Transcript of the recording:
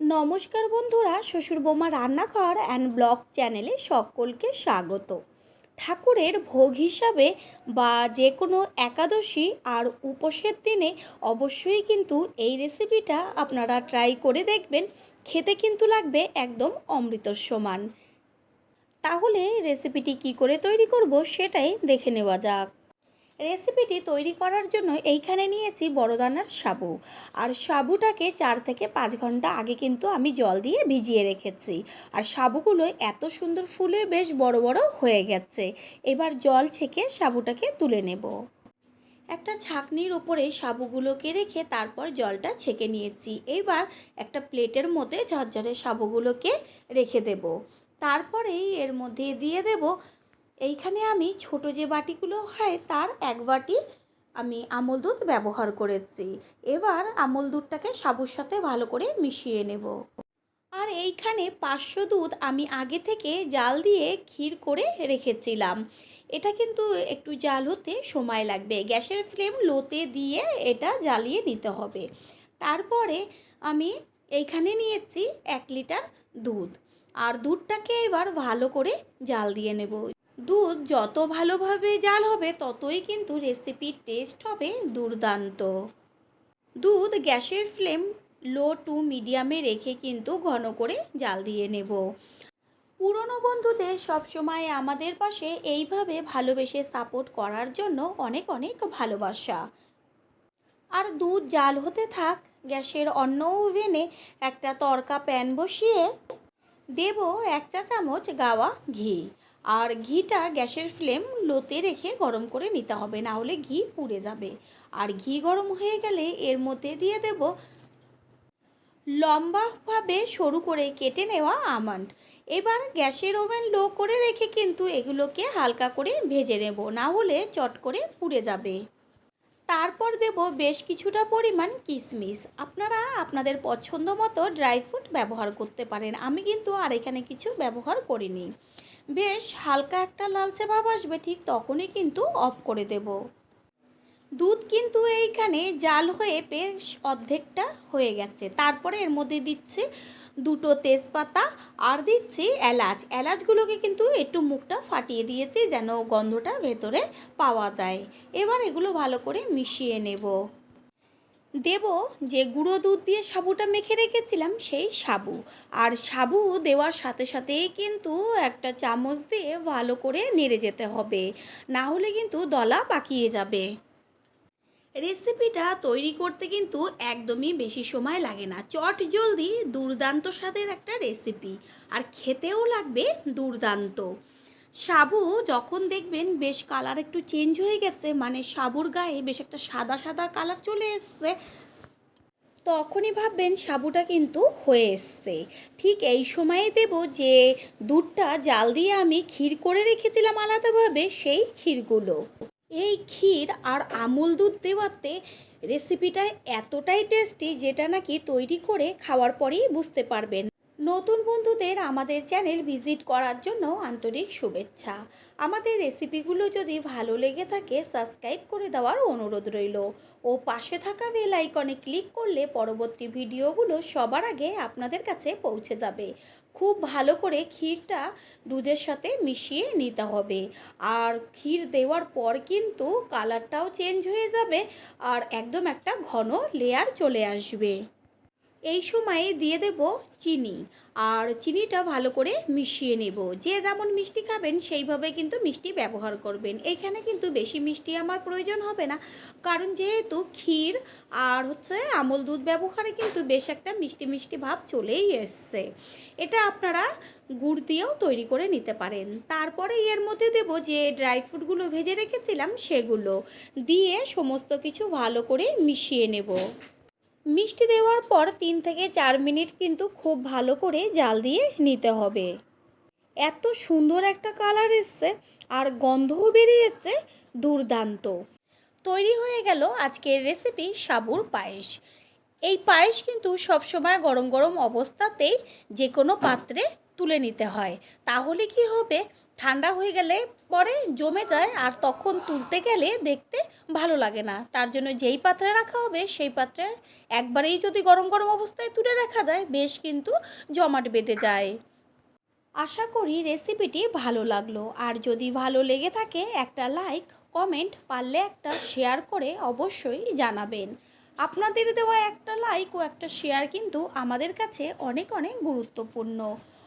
নমস্কার বন্ধুরা, শ্বশুর বৌমা রান্নাঘর অ্যান্ড ব্লগ চ্যানেলে সকলকে স্বাগত। ঠাকুরের ভোগ হিসাবে বা যে কোনো একাদশী আর উপোসের দিনে অবশ্যই কিন্তু এই রেসিপিটা আপনারা ট্রাই করে দেখবেন, খেতে কিন্তু লাগবে একদম অমৃতর সমান তাহলে রেসিপিটি কি করে তৈরি করব সেটাই দেখে নেওয়া যাক। রেসিপিটি তৈরি করার জন্য এইখানে নিয়েছি বড় দানার সাবু। আর সাবুটাকে চার থেকে পাঁচ ঘণ্টা আগে কিন্তু আমি জল দিয়ে ভিজিয়ে রেখেছি। আর সাবুগুলো এত সুন্দর ফুলে বেশ বড় বড় হয়ে গেছে। এবার জল ছেঁকে সাবুটাকে তুলে নেব। একটা ছাকনির ওপরে সাবুগুলোকে রেখে তারপর জলটা ছেঁকে নিয়েছি। এবার একটা প্লেটের মধ্যে ঝরঝরে সাবুগুলোকে রেখে দেব। তারপরেই এর মধ্যে দিয়ে দেব এইখানে আমি ছোট যে বাটিগুলো হয়, তার এক বাটি আমি আমল দুধ ব্যবহার করেছি। এবার আমল দুধটাকে সাবুর সাথে ভালো করে মিশিয়ে নেব। আর এইখানে পাঁচশো দুধ আমি আগে থেকে জাল দিয়ে ক্ষীর করে রেখেছিলাম। এটা কিন্তু একটু জাল হতে সময় লাগবে। গ্যাসের ফ্লেম লোতে দিয়ে এটা জ্বালিয়ে নিতে হবে। তারপরে আমি এইখানে নিয়েছি এক লিটার দুধ। আর দুধটাকে এবার ভালো করে জাল দিয়ে নেব। দুধ যত ভালোভাবে জাল হবে, ততই কিন্তু রেসিপির টেস্ট হবে দুর্দান্ত। দুধ গ্যাসের ফ্লেম লো টু মিডিয়ামে রেখে কিন্তু ঘন করে জাল দিয়ে নেব। পুরনো বন্ধুদের সবসময় আমাদের পাশে এইভাবে ভালোবেসে সাপোর্ট করার জন্য অনেক অনেক ভালোবাসা। আর দুধ জাল হতে থাক, গ্যাসের অন্য ওভেনে একটা তরকা প্যান বসিয়ে দেব এক চা চামচ গাওয়া ঘি। আর ঘিটা গ্যাসের ফ্লেম লোতে রেখে গরম করে নিতে হবে, না হলে ঘি পুড়ে যাবে। আর ঘি গরম হয়ে গেলে এর মধ্যে দিয়ে দেব লম্বাভাবে সরু করে কেটে নেওয়া আমন্ড। এবার গ্যাসের ওভেন লো করে রেখে কিন্তু এগুলোকে হালকা করে ভেজে নেব, না হলে চট করে পুড়ে যাবে। তারপর দেব বেশ কিছুটা পরিমাণ কিশমিশ আপনারা আপনাদের পছন্দ মতো ড্রাই ফ্রুট ব্যবহার করতে পারেন। আমি কিন্তু আর এখানে কিছু ব্যবহার করিনি। বেশ হালকা একটা লালচে ভাব আসবে, ঠিক তখনই কিন্তু অফ করে দেব। দুধ কিন্তু এইখানে জাল হয়ে বেশ অর্ধেকটা হয়ে গেছে। তারপরে এর মধ্যে দিচ্ছে দুটো তেজপাতা আর দিচ্ছি এলাচ। এলাচগুলোকে কিন্তু একটু মুখটা ফাটিয়ে দিয়েছি যেন গন্ধটা ভেতরে পাওয়া যায়। এবার এগুলো ভালো করে মিশিয়ে নেব। দেব যে গুঁড়ো দুধ দিয়ে সাবুটা মেখে রেখেছিলাম সেই সাবু। আর সাবু দেওয়ার সাথে সাথেই কিন্তু একটা চামচ দিয়ে ভালো করে নেড়ে যেতে হবে। না হলে কিন্তু দলা পাকিয়ে যাবে। রেসিপিটা তৈরি করতে কিন্তু একদমই বেশি সময় লাগে না। চট জলদি দুর্দান্ত স্বাদের একটা রেসিপি আর খেতেও লাগবে দুর্দান্ত। সাবু যখন দেখবেন বেশ কালার একটু চেঞ্জ হয়ে গেছে মানে সাবুর গায়ে বেশ একটা সাদা সাদা কালার চলে এসছে, তখনই ভাববেন সাবুটা কিন্তু হয়ে এসছে। ঠিক এই সময়ে দেব যে দুধটা জাল দিয়ে আমি ক্ষীর করে রেখেছিলাম আলাদাভাবে, সেই ক্ষীরগুলো। এই ক্ষীর আর আমুল দুধ দেওয়াতে রেসিপিটা এতটাই টেস্টি যেটা নাকি তৈরি করে খাওয়ার পরেই বুঝতে পারবেন। নতুন বন্ধুদের আমাদের চ্যানেল ভিজিট করার জন্য আন্তরিক শুভেচ্ছা। আমাদের রেসিপিগুলো যদি ভালো লেগে থাকে, সাবস্ক্রাইব করে দেওয়ার অনুরোধ রইল। ও পাশে থাকা বেল আইকনে ক্লিক করলে পরবর্তী ভিডিওগুলো সবার আগে আপনাদের কাছে পৌঁছে যাবে। খুব ভালো করে ক্ষীরটা দুধের সাথে মিশিয়ে নিতে হবে। আর ক্ষীর দেওয়ার পর কিন্তু কালারটাও চেঞ্জ হয়ে যাবে আর একদম একটা ঘন লেয়ার চলে আসবে। এই সময়ে দিয়ে দেব চিনি। আর চিনিটা ভালো করে মিশিয়ে নেব। যে যেমন মিষ্টি খাবেন, সেইভাবে কিন্তু মিষ্টি ব্যবহার করবেন। এইখানে কিন্তু বেশি মিষ্টি আমার প্রয়োজন হবে না। কারণ যেহেতু ক্ষীর আর হচ্ছে আমল দুধ ব্যবহারে কিন্তু বেশ একটা মিষ্টি মিষ্টি ভাব চলেই এসছে। এটা আপনারা গুড় দিয়েও তৈরি করে নিতে পারেন। তারপরে এর মধ্যে দেব যে ড্রাই ফ্রুটগুলো ভেজে রেখেছিলাম, সেগুলো। দিয়ে সমস্ত কিছু ভালো করে মিশিয়ে নেব। মিষ্টি দেওয়ার পর তিন থেকে চার মিনিট কিন্তু খুব ভালো করে জাল দিয়ে নিতে হবে। এত সুন্দর একটা কালার এসছে আর গন্ধও বেরিয়েছে, দুর্দান্ত। তৈরি হয়ে গেল আজকের রেসিপি সাবুর পায়েস। এই পায়েস কিন্তু সবসময় গরম গরম অবস্থাতেই যে কোনো পাত্রে তুলে নিতে হয়। তাহলে কি হবে? ঠান্ডা হয়ে গেলে পরে জমে যায় আর তখন তুলতে গেলে দেখতে ভালো লাগে না। তার জন্য যেই পাত্রে রাখা হবে সেই পাত্রে একবারেই যদি গরম গরম অবস্থায় তুলে রাখা যায়, বেশ কিন্তু জমাট বেঁধে যায়। আশা করি রেসিপিটি ভালো লাগল। আর যদি ভালো লেগে থাকে, একটা লাইক, কমেন্ট পারলে একটা শেয়ার করে অবশ্যই জানাবেন। আপনাদের দেওয়া একটা লাইক ও একটা শেয়ার কিন্তু আমাদের কাছে অনেক অনেক গুরুত্বপূর্ণ।